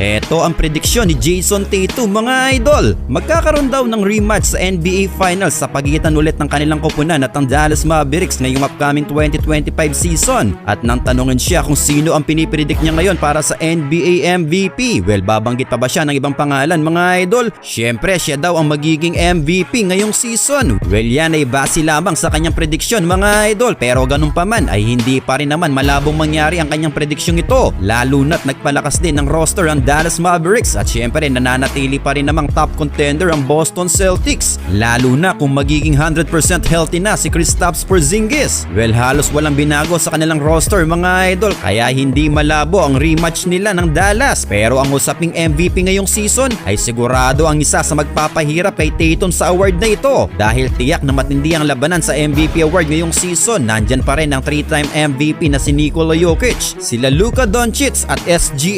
Ito ang prediksyon ni Jason Tatum mga idol. Magkakaroon daw ng rematch sa NBA Finals sa pagitan ulit ng kanilang koponan at ang Dallas Mavericks ngayong upcoming 2025 season. At nang tanungin siya kung sino ang pinipredict niya ngayon para sa NBA MVP. Well, babanggit pa ba siya ng ibang pangalan mga idol? Siyempre, siya daw ang magiging MVP ngayong season. Well, yan ay base lamang sa kanyang prediksyon mga idol. Pero ganun pa man ay hindi pa rin naman malabong mangyari ang kanyang prediksyong ito. Lalo na't nagpalakas din ng roster ang Dallas Mavericks at syempre nananatili pa rin namang top contender ang Boston Celtics. Lalo na kung magiging 100% healthy na si Kristaps Porzingis. Well, halos walang binago sa kanilang roster mga idol kaya hindi malabo ang rematch nila ng Dallas. Pero ang usaping MVP ngayong season ay sigurado ang isa sa magpapahirap kay Tatum sa award na ito dahil tiyak na matindi ang labanan sa MVP award ngayong season. Nandyan pa rin ang 3-time MVP na si Nikola Jokic, sila Luka Doncic at SGA